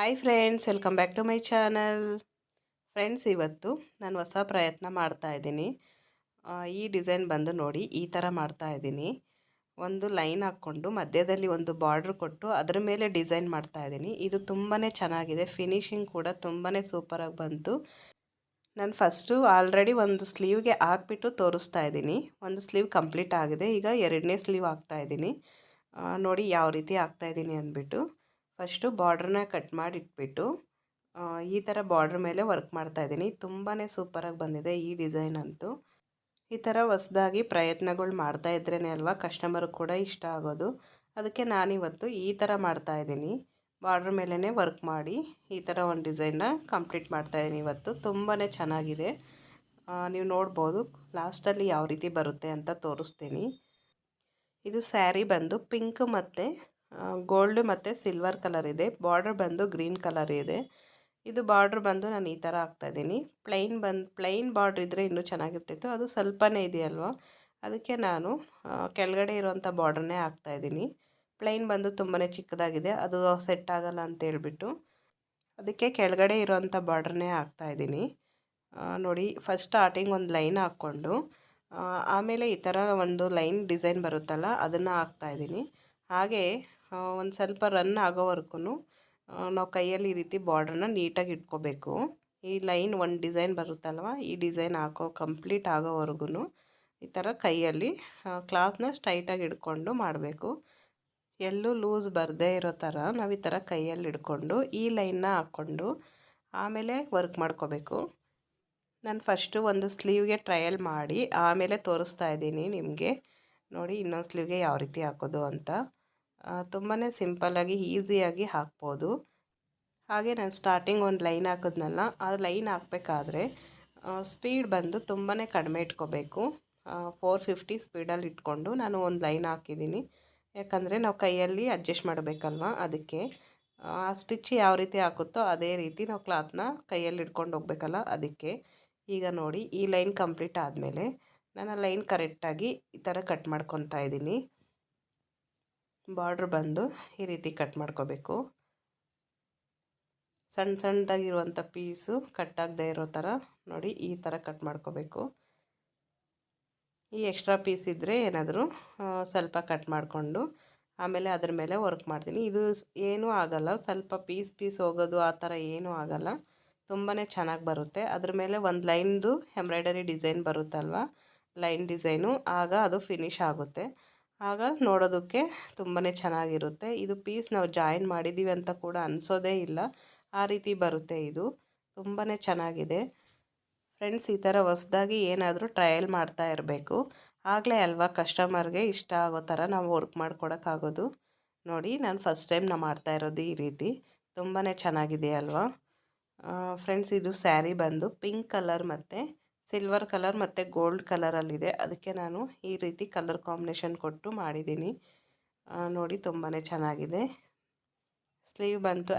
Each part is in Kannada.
Hi friends welcome back to my channel friends ಇವತ್ತು ನಾನು ಹೊಸ ಪ್ರಯತ್ನ ಮಾಡ್ತಾ ಇದ್ದೀನಿ. ಈ ಡಿಸೈನ್ ಬಂದು ನೋಡಿ ಈ ಥರ ಮಾಡ್ತಾ ಇದ್ದೀನಿ. ಒಂದು ಲೈನ್ ಹಾಕ್ಕೊಂಡು ಮಧ್ಯದಲ್ಲಿ ಒಂದು ಬಾರ್ಡ್ರ್ ಕೊಟ್ಟು ಅದರ ಮೇಲೆ ಡಿಸೈನ್ ಮಾಡ್ತಾ ಇದ್ದೀನಿ. ಇದು ತುಂಬಾ ಚೆನ್ನಾಗಿದೆ. ಫಿನಿಶಿಂಗ್ ಕೂಡ ತುಂಬಾ ಸೂಪರಾಗಿ ಬಂತು. ನಾನು ಫಸ್ಟು ಆಲ್ರೆಡಿ ಒಂದು ಸ್ಲೀವ್ಗೆ ಹಾಕ್ಬಿಟ್ಟು ತೋರಿಸ್ತಾ ಇದ್ದೀನಿ. ಒಂದು ಸ್ಲೀವ್ ಕಂಪ್ಲೀಟ್ ಆಗಿದೆ. ಈಗ ಎರಡನೇ ಸ್ಲೀವ್ ಹಾಕ್ತಾ ಇದ್ದೀನಿ. ನೋಡಿ ಯಾವ ರೀತಿ ಹಾಕ್ತಾ ಇದ್ದೀನಿ ಅಂದ್ಬಿಟ್ಟು. ಫಸ್ಟು ಬಾರ್ಡ್ರನ್ನ ಕಟ್ ಮಾಡಿ ಇಟ್ಬಿಟ್ಟು ಈ ಥರ ಬಾರ್ಡ್ರ್ ಮೇಲೆ ವರ್ಕ್ ಮಾಡ್ತಾ ಇದ್ದೀನಿ. ತುಂಬಾ ಸೂಪರಾಗಿ ಬಂದಿದೆ ಈ ಡಿಸೈನ್ ಅಂತೂ. ಈ ಥರ ಹೊಸದಾಗಿ ಪ್ರಯತ್ನಗಳು ಮಾಡ್ತಾ ಇದ್ರೇ ಅಲ್ವಾ? ಕಸ್ಟಮರ್ ಕೂಡ ಇಷ್ಟ ಆಗೋದು. ಅದಕ್ಕೆ ನಾನಿವತ್ತು ಈ ಥರ ಮಾಡ್ತಾ ಇದ್ದೀನಿ. ಬಾರ್ಡ್ರ್ ಮೇಲೇ ವರ್ಕ್ ಮಾಡಿ ಈ ಥರ ಒಂದು ಡಿಸೈನ್ನ ಕಂಪ್ಲೀಟ್ ಮಾಡ್ತಾ ಇದ್ದೀನಿ ಇವತ್ತು. ತುಂಬಾ ಚೆನ್ನಾಗಿದೆ. ನೀವು ನೋಡ್ಬೋದು ಲಾಸ್ಟಲ್ಲಿ ಯಾವ ರೀತಿ ಬರುತ್ತೆ ಅಂತ ತೋರಿಸ್ತೀನಿ. ಇದು ಸ್ಯಾರಿ ಬಂದು ಪಿಂಕ್ ಮತ್ತು ಗೋಲ್ಡ್ ಮತ್ತು ಸಿಲ್ವರ್ ಕಲರ್ ಇದೆ. ಬಾರ್ಡರ್ ಬಂದು ಗ್ರೀನ್ ಕಲರ್ ಇದೆ. ಇದು ಬಾರ್ಡ್ರ್ ಬಂದು ನಾನು ಈ ಥರ ಹಾಕ್ತಾಯಿದ್ದೀನಿ ಪ್ಲೈನ್ ಬಂದು ಪ್ಲೈನ್ ಬಾರ್ಡ್ರ್ ಇದ್ದರೆ ಇನ್ನೂ ಚೆನ್ನಾಗಿರ್ತಿತ್ತು. ಅದು ಸ್ವಲ್ಪನೇ ಇದೆಯಲ್ವ? ಅದಕ್ಕೆ ನಾನು ಕೆಳಗಡೆ ಇರುವಂಥ ಬಾರ್ಡ್ರನ್ನೇ ಹಾಕ್ತಾಯಿದ್ದೀನಿ ಪ್ಲೈನ್ ಬಂದು ತುಂಬಾ ಚಿಕ್ಕದಾಗಿದೆ. ಅದು ಸೆಟ್ ಆಗಲ್ಲ ಅಂತ ಹೇಳ್ಬಿಟ್ಟು. ಅದಕ್ಕೆ ಕೆಳಗಡೆ ಇರೋವಂಥ ಬಾರ್ಡ್ರನ್ನೇ ಹಾಕ್ತಾಯಿದ್ದೀನಿ ನೋಡಿ ಫಸ್ಟ್ ಸ್ಟಾರ್ಟಿಂಗ್ ಒಂದು ಲೈನ್ ಹಾಕ್ಕೊಂಡು ಆಮೇಲೆ ಈ ಥರ ಒಂದು ಲೈನ್ ಡಿಸೈನ್ ಬರುತ್ತಲ್ಲ, ಅದನ್ನು ಹಾಕ್ತಾಯಿದ್ದೀನಿ ಹಾಗೆ ಒಂದು ಸ್ವಲ್ಪ ರನ್ ಆಗೋವರೆಗೂ ನಾವು ಕೈಯಲ್ಲಿ ಈ ರೀತಿ ಬಾರ್ಡ್ರನ್ನ ನೀಟಾಗಿ ಇಟ್ಕೋಬೇಕು. ಈ ಲೈನ್ ಒಂದು ಡಿಸೈನ್ ಬರುತ್ತಲ್ವ, ಈ ಡಿಸೈನ್ ಹಾಕೋ ಕಂಪ್ಲೀಟ್ ಆಗೋವರೆಗೂ ಈ ಥರ ಕೈಯಲ್ಲಿ ಕ್ಲಾತ್ನ ಸ್ಟ್ರೈಟಾಗಿ ಹಿಡ್ಕೊಂಡು ಮಾಡಬೇಕು. ಎಲ್ಲೂ ಲೂಸ್ ಬರದೇ ಇರೋ ಥರ ನಾವು ಈ ಥರ ಕೈಯಲ್ಲಿ ಹಿಡ್ಕೊಂಡು ಈ ಲೈನ್ನ ಹಾಕ್ಕೊಂಡು ಆಮೇಲೆ ವರ್ಕ್ ಮಾಡ್ಕೋಬೇಕು. ನಾನು ಫಸ್ಟು ಒಂದು ಸ್ಲೀವ್ಗೆ ಟ್ರಯಲ್ ಮಾಡಿ, ಆಮೇಲೆ ತೋರಿಸ್ತಾ ಇದ್ದೀನಿ ನಿಮಗೆ. ನೋಡಿ ಇನ್ನೊಂದು ಸ್ಲೀವ್ಗೆ ಯಾವ ರೀತಿ ಹಾಕೋದು ಅಂತ. ತುಂಬಾ ಸಿಂಪಲ್ಲಾಗಿ ಈಸಿಯಾಗಿ ಹಾಕ್ಬೋದು. ಹಾಗೆ ನಾನು ಸ್ಟಾರ್ಟಿಂಗ್ ಒಂದು ಲೈನ್ ಹಾಕಿದ್ನಲ್ಲ, ಆ ಲೈನ್ ಹಾಕಬೇಕಾದ್ರೆ ಸ್ಪೀಡ್ ಬಂದು ತುಂಬಾ ಕಡಿಮೆ ಇಟ್ಕೋಬೇಕು. ಫೋರ್ ಫಿಫ್ಟಿ ಸ್ಪೀಡಲ್ಲಿ ಇಟ್ಕೊಂಡು ನಾನು ಒಂದು ಲೈನ್ ಹಾಕಿದ್ದೀನಿ. ಯಾಕಂದರೆ ನಾವು ಕೈಯಲ್ಲಿ ಅಡ್ಜಸ್ಟ್ ಮಾಡಬೇಕಲ್ವ ಅದಕ್ಕೆ. ಆ ಸ್ಟಿಚ್ ಯಾವ ರೀತಿ ಹಾಕುತ್ತೋ ಅದೇ ರೀತಿ ನಾವು ಕ್ಲಾತ್ನ ಕೈಯಲ್ಲಿ ಇಟ್ಕೊಂಡು ಹೋಗ್ಬೇಕಲ್ಲ ಅದಕ್ಕೆ. ಈಗ ನೋಡಿ, ಈ ಲೈನ್ ಕಂಪ್ಲೀಟ್ ಆದಮೇಲೆ, ನಾನು ಲೈನ್ ಕರೆಕ್ಟಾಗಿ ಈ ಥರ ಕಟ್ ಮಾಡ್ಕೊತಾ ಇದ್ದೀನಿ. ಬಾರ್ಡ್ರ್ ಬಂದು ಈ ರೀತಿ ಕಟ್ ಮಾಡ್ಕೋಬೇಕು. ಸಣ್ಣ ಸಣ್ಣದಾಗಿರುವಂಥ ಪೀಸು ಕಟ್ಟಾಗದೇ ಇರೋ ಥರ ನೋಡಿ ಈ ಥರ ಕಟ್ ಮಾಡ್ಕೋಬೇಕು. ಈ ಎಕ್ಸ್ಟ್ರಾ ಪೀಸ್ ಇದ್ದರೆ ಏನಾದರೂ ಸ್ವಲ್ಪ ಕಟ್ ಮಾಡಿಕೊಂಡು ಆಮೇಲೆ ಅದ್ರ ಮೇಲೆ ವರ್ಕ್ ಮಾಡ್ತೀನಿ. ಇದು ಏನೂ ಆಗಲ್ಲ, ಸ್ವಲ್ಪ ಪೀಸ್ ಪೀಸ್ ಹೋಗೋದು ಆ ಥರ ಏನೂ ಆಗಲ್ಲ. ತುಂಬಾ ಚೆನ್ನಾಗಿ ಬರುತ್ತೆ. ಅದ್ರ ಮೇಲೆ ಒಂದು ಲೈನ್ದು ಎಂಬ್ರಾಯ್ಡರಿ ಡಿಸೈನ್ ಬರುತ್ತಲ್ವ? ಲೈನ್ ಡಿಸೈನು, ಆಗ ಅದು ಫಿನಿಶ್ ಆಗುತ್ತೆ. ಆಗ ನೋಡೋದಕ್ಕೆ ತುಂಬಾ ಚೆನ್ನಾಗಿರುತ್ತೆ. ಇದು ಪೀಸ್ ನಾವು ಜಾಯಿನ್ ಮಾಡಿದ್ದೀವಿ ಅಂತ ಕೂಡ ಅನಿಸೋದೇ ಇಲ್ಲ. ಆ ರೀತಿ ಬರುತ್ತೆ ಇದು. ತುಂಬಾ ಚೆನ್ನಾಗಿದೆ. ಫ್ರೆಂಡ್ಸ್ ಈ ಥರ ಹೊಸ್ದಾಗಿ ಏನಾದರೂ ಟ್ರಯಲ್ ಮಾಡ್ತಾ ಇರಬೇಕು. ಆಗಲೇ ಅಲ್ವಾ ಕಸ್ಟಮರ್ಗೆ ಇಷ್ಟ ಆಗೋ ಥರ ನಾವು ವರ್ಕ್ ಮಾಡ್ಕೊಡೋಕ್ಕಾಗೋದು ನೋಡಿ, ನಾನು ಫಸ್ಟ್ ಟೈಮ್ ನಾ ಮಾಡ್ತಾ ಇರೋದು ಈ ರೀತಿ. ತುಂಬಾ ಚೆನ್ನಾಗಿದೆ ಅಲ್ವಾ? ಫ್ರೆಂಡ್ಸ್ ಇದು ಸ್ಯಾರಿ ಬಂದು ಪಿಂಕ್ ಕಲರ್ ಮತ್ತು ಸಿಲ್ವರ್ ಕಲರ್ ಮತ್ತು ಗೋಲ್ಡ್ ಕಲರಲ್ಲಿದೆ ಅದಕ್ಕೆ ನಾನು ಈ ರೀತಿ ಕಲರ್ ಕಾಂಬಿನೇಷನ್ ಕೊಟ್ಟು ಮಾಡಿದ್ದೀನಿ. ನೋಡಿ ತುಂಬಾ ಚೆನ್ನಾಗಿದೆ. ಸ್ಲೀವ್ ಬಂತು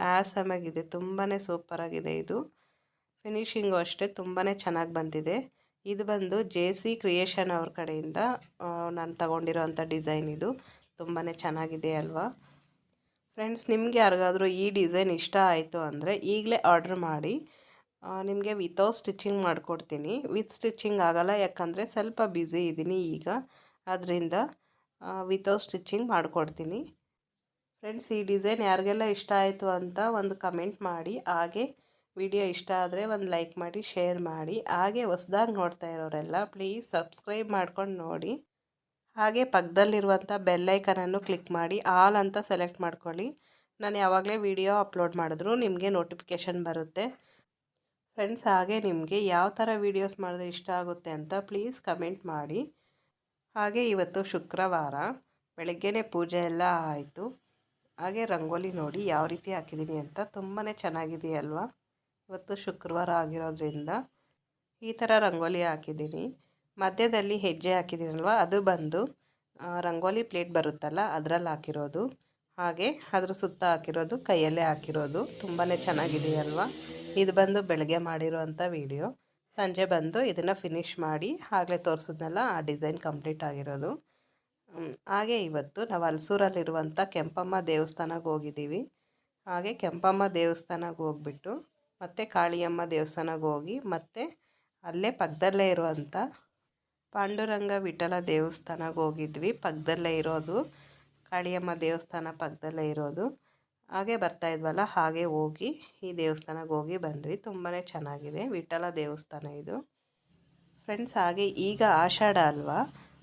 ಆಗಿದೆ ತುಂಬಾ ಸೂಪರಾಗಿದೆ ಇದು. ಫಿನಿಶಿಂಗು ಅಷ್ಟೇ ತುಂಬಾ ಚೆನ್ನಾಗಿ ಬಂದಿದೆ. ಇದು ಬಂದು ಜೆ ಸಿ ಕ್ರಿಯೇಷನ್ ಅವ್ರ ಕಡೆಯಿಂದ ನಾನು ತಗೊಂಡಿರೋವಂಥ ಡಿಸೈನ್ ಇದು. ತುಂಬಾ ಚೆನ್ನಾಗಿದೆ ಅಲ್ವಾ? ಫ್ರೆಂಡ್ಸ್ ನಿಮಗೆ ಯಾರಿಗಾದರೂ ಈ ಡಿಸೈನ್ ಇಷ್ಟ ಆಯಿತು ಅಂದರೆ ಈಗಲೇ ಆರ್ಡ್ರ್ ಮಾಡಿ. ನಿಮಗೆ ವಿತೌಟ್ ಸ್ಟಿಚಿಂಗ್ ಮಾಡಿಕೊಡ್ತೀನಿ. ವಿತ್ ಸ್ಟಿಚಿಂಗ್ ಆಗಲ್ಲ, ಯಾಕಂದರೆ ಸ್ವಲ್ಪ ಬ್ಯುಸಿ ಇದ್ದೀನಿ ಈಗ. ಅದರಿಂದ ವಿತೌಟ್ ಸ್ಟಿಚಿಂಗ್ ಮಾಡಿಕೊಡ್ತೀನಿ. ಫ್ರೆಂಡ್ಸ್ ಈ ಡಿಸೈನ್ ಯಾರಿಗೆಲ್ಲ ಇಷ್ಟ ಆಯಿತು ಅಂತ ಒಂದು ಕಮೆಂಟ್ ಮಾಡಿ. ಹಾಗೆ ವಿಡಿಯೋ ಇಷ್ಟ ಆದರೆ ಒಂದು ಲೈಕ್ ಮಾಡಿ ಶೇರ್ ಮಾಡಿ. ಹಾಗೆ ಹೊಸ್ದಾಗಿ ನೋಡ್ತಾ ಇರೋರೆಲ್ಲ ಪ್ಲೀಸ್ ಸಬ್ಸ್ಕ್ರೈಬ್ ಮಾಡ್ಕೊಂಡು ನೋಡಿ. ಹಾಗೆ ಪಕ್ಕದಲ್ಲಿರುವಂಥ ಬೆಲ್ಲೈಕನನ್ನು ಕ್ಲಿಕ್ ಮಾಡಿ. ಆಲ್ ಅಂತ ಸೆಲೆಕ್ಟ್ ಮಾಡ್ಕೊಳ್ಳಿ. ನಾನು ಯಾವಾಗಲೇ ವಿಡಿಯೋ ಅಪ್ಲೋಡ್ ಮಾಡಿದ್ರು ನಿಮಗೆ ನೋಟಿಫಿಕೇಷನ್ ಬರುತ್ತೆ. ಫ್ರೆಂಡ್ಸ್, ಹಾಗೆ ನಿಮಗೆ ಯಾವ ಥರ ವೀಡಿಯೋಸ್ ಮಾಡಿದ್ರೆ ಇಷ್ಟ ಆಗುತ್ತೆ ಅಂತ ಪ್ಲೀಸ್ ಕಮೆಂಟ್ ಮಾಡಿ. ಹಾಗೆ ಇವತ್ತು ಶುಕ್ರವಾರ ಬೆಳಗ್ಗೆನೇ ಪೂಜೆ ಎಲ್ಲ ಆಯಿತು. ಹಾಗೆ ರಂಗೋಲಿ ನೋಡಿ ಯಾವ ರೀತಿ ಹಾಕಿದ್ದೀನಿ ಅಂತ ತುಂಬಾ ಚೆನ್ನಾಗಿದೆಯಲ್ವಾ? ಇವತ್ತು ಶುಕ್ರವಾರ ಆಗಿರೋದ್ರಿಂದ ಈ ಥರ ರಂಗೋಲಿ ಹಾಕಿದ್ದೀನಿ. ಮಧ್ಯದಲ್ಲಿ ಹೆಜ್ಜೆ ಹಾಕಿದ್ದೀನಲ್ವ, ಅದು ಬಂದು ರಂಗೋಲಿ ಪ್ಲೇಟ್ ಬರುತ್ತಲ್ಲ ಅದರಲ್ಲಿ ಹಾಕಿರೋದು. ಹಾಗೆ ಅದ್ರ ಸುತ್ತ ಹಾಕಿರೋದು, ಕೈಯಲ್ಲೇ ಹಾಕಿರೋದು. ತುಂಬಾ ಚೆನ್ನಾಗಿದೆಯಲ್ವ? ಇದು ಬಂದು ಬೆಳಗ್ಗೆ ಮಾಡಿರುವಂಥ ವಿಡಿಯೋ. ಸಂಜೆ ಬಂದು ಇದನ್ನು ಫಿನಿಶ್ ಮಾಡಿ ಆಗಲೇ ತೋರಿಸಿದ್ನಲ್ಲ ಆ ಡಿಸೈನ್ ಕಂಪ್ಲೀಟ್ ಆಗಿರೋದು. ಹಾಗೆ ಇವತ್ತು ನಾವು ಹಲ್ಸೂರಲ್ಲಿರುವಂಥ ಕೆಂಪಮ್ಮ ದೇವಸ್ಥಾನಕ್ಕೆ ಹೋಗಿದ್ದೀವಿ. ಹಾಗೆ ಕೆಂಪಮ್ಮ ದೇವಸ್ಥಾನಕ್ಕೆ ಹೋಗ್ಬಿಟ್ಟು ಮತ್ತು ಕಾಳಿಯಮ್ಮ ದೇವಸ್ಥಾನಕ್ಕೆ ಹೋಗಿ ಮತ್ತು ಅಲ್ಲೇ ಪಕ್ಕದಲ್ಲೇ ಇರುವಂಥ ಪಾಂಡುರಂಗ ವಿಠಲ ದೇವಸ್ಥಾನಕ್ಕೆ ಹೋಗಿದ್ವಿ. ಪಕ್ಕದಲ್ಲೇ ಇರೋದು ಕಾಳಿಯಮ್ಮ ದೇವಸ್ಥಾನ ಪಕ್ಕದಲ್ಲೇ ಇರೋದು. ಹಾಗೆ ಬರ್ತಾ ಇದ್ವಲ್ಲ, ಹಾಗೆ ಹೋಗಿ ಈ ದೇವಸ್ಥಾನಕ್ಕೆ ಹೋಗಿ ಬಂದ್ವಿ. ತುಂಬಾ ಚೆನ್ನಾಗಿದೆ. ವಿಠಲ ದೇವಸ್ಥಾನ ಇದು. ಫ್ರೆಂಡ್ಸ್ ಹಾಗೆ ಈಗ ಆಷಾಢ ಅಲ್ವಾ?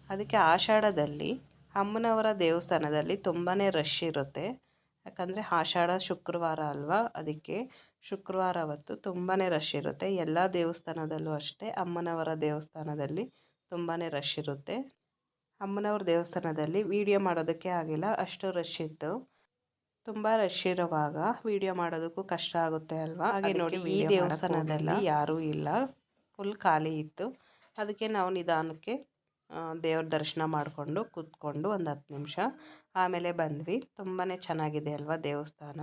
ಅದಕ್ಕೆ ಆಷಾಢದಲ್ಲಿ, ಅಮ್ಮನವರ ದೇವಸ್ಥಾನದಲ್ಲಿ ತುಂಬಾ ರಶ್ ಇರುತ್ತೆ. ಯಾಕಂದರೆ ಆಷಾಢ ಶುಕ್ರವಾರ ಅಲ್ವಾ? ಅದಕ್ಕೆ ಶುಕ್ರವಾರ ಅವತ್ತು ತುಂಬಾ ರಶ್ ಇರುತ್ತೆ. ಎಲ್ಲ ದೇವಸ್ಥಾನದಲ್ಲೂ ಅಷ್ಟೇ ಅಮ್ಮನವರ ದೇವಸ್ಥಾನದಲ್ಲಿ ತುಂಬಾ ರಶ್ ಇರುತ್ತೆ. ಅಮ್ಮನವ್ರ ದೇವಸ್ಥಾನದಲ್ಲಿ ವಿಡಿಯೋ ಮಾಡೋದಕ್ಕೆ ಆಗಿಲ್ಲ. ಅಷ್ಟು ರಶ್ ಇತ್ತು. ತುಂಬ ರಶ್ ಇರುವಾಗ ವಿಡಿಯೋ ಮಾಡೋದಕ್ಕೂ ಕಷ್ಟ ಆಗುತ್ತೆ ಅಲ್ವಾ? ಹಾಗೆ ನೋಡಿ ಈ ದೇವಸ್ಥಾನದಲ್ಲಿ ಯಾರೂ ಇಲ್ಲ. ಫುಲ್ ಖಾಲಿ ಇತ್ತು. ಅದಕ್ಕೆ ನಾವು ನಿಧಾನಕ್ಕೆ ದೇವ್ರ ದರ್ಶನ ಮಾಡಿಕೊಂಡು ಕೂತ್ಕೊಂಡು ಒಂದು ಹತ್ತು ನಿಮಿಷ ಆಮೇಲೆ ಬಂದ್ವಿ. ತುಂಬಾ ಚೆನ್ನಾಗಿದೆ ಅಲ್ವಾ ದೇವಸ್ಥಾನ?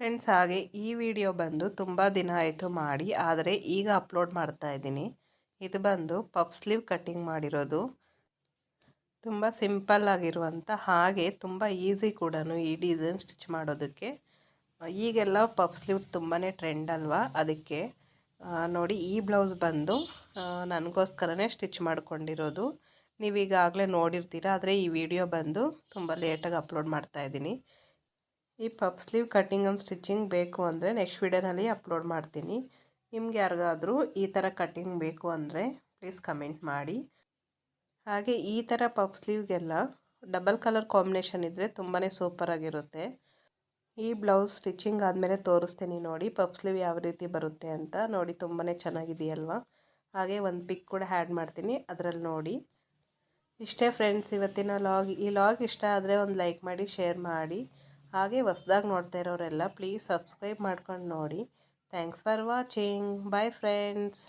ಫ್ರೆಂಡ್ಸ್ ಹಾಗೆ ಈ ವಿಡಿಯೋ ಬಂದು ತುಂಬ ದಿನ ಆಯಿತು ಮಾಡಿ ಆದರೆ ಈಗ ಅಪ್ಲೋಡ್ ಮಾಡ್ತಾ ಇದ್ದೀನಿ. ಇದು ಬಂದು ಪಪ್ ಸ್ಲೀವ್ ಕಟ್ಟಿಂಗ್ ಮಾಡಿರೋದು. ತುಂಬ ಸಿಂಪಲ್ ಆಗಿರುವಂಥ ಹಾಗೆ ತುಂಬ ಈಸಿ ಕೂಡ ಈ ಡಿಸೈನ್ ಸ್ಟಿಚ್ ಮಾಡೋದಕ್ಕೆ. ಈಗೆಲ್ಲ ಪಪ್ ಸ್ಲೀವ್ ತುಂಬಾ ಟ್ರೆಂಡ್ ಅಲ್ವಾ? ಅದಕ್ಕೆ ನೋಡಿ ಈ ಬ್ಲೌಸ್ ಬಂದು ನನಗೋಸ್ಕರನೇ ಸ್ಟಿಚ್ ಮಾಡ್ಕೊಂಡಿರೋದು. ನೀವೀಗಾಗಲೇ ನೋಡಿರ್ತೀರ, ಆದರೆ ಈ ವಿಡಿಯೋ ಬಂದು ತುಂಬ ಲೇಟಾಗಿ ಅಪ್ಲೋಡ್ ಮಾಡ್ತಾಯಿದ್ದೀನಿ ಈ puff sleeve cutting and stitching ಬೇಕು ಅಂದರೆ ನೆಕ್ಸ್ಟ್ ವಿಡಿಯೋನಲ್ಲಿ ಅಪ್ಲೋಡ್ ಮಾಡ್ತೀನಿ. ನಿಮ್ಗೆ ಯಾರಿಗಾದರೂ ಈ ಥರ ಕಟ್ಟಿಂಗ್ ಬೇಕು ಅಂದರೆ ಪ್ಲೀಸ್ ಕಮೆಂಟ್ ಮಾಡಿ. ಹಾಗೆ ಈ ಥರ ಪಫ್ ಸ್ಲೀವ್ಗೆಲ್ಲ ಡಬಲ್ ಕಲರ್ ಕಾಂಬಿನೇಷನ್ ಇದ್ದರೆ ತುಂಬಾ ಸೂಪರಾಗಿರುತ್ತೆ ಈ ಬ್ಲೌಸ್ ಸ್ಟಿಚಿಂಗ್ ಆದಮೇಲೆ ತೋರಿಸ್ತೀನಿ ನೋಡಿ ಪಫ್ ಸ್ಲೀವ್ ಯಾವ ರೀತಿ ಬರುತ್ತೆ ಅಂತ. ನೋಡಿ ತುಂಬಾ ಚೆನ್ನಾಗಿದೆಯಲ್ವಾ? ಹಾಗೆ ಒಂದು ಪಿಕ್ ಕೂಡ ಆ್ಯಡ್ ಮಾಡ್ತೀನಿ ಅದರಲ್ಲಿ ನೋಡಿ. ಇಷ್ಟೇ ಫ್ರೆಂಡ್ಸ್ ಇವತ್ತಿನ ಲಾಗ್ ಈ ಲಾಗ್ ಇಷ್ಟ ಆದರೆ ಒಂದು ಲೈಕ್ ಮಾಡಿ ಶೇರ್ ಮಾಡಿ. ಹಾಗೆ ಹೊಸ್ದಾಗಿ ನೋಡ್ತಾ ಇರೋರೆಲ್ಲ ಪ್ಲೀಸ್ ಸಬ್ಸ್ಕ್ರೈಬ್ ಮಾಡ್ಕೊಂಡು ನೋಡಿ. Thanks for watching bye friends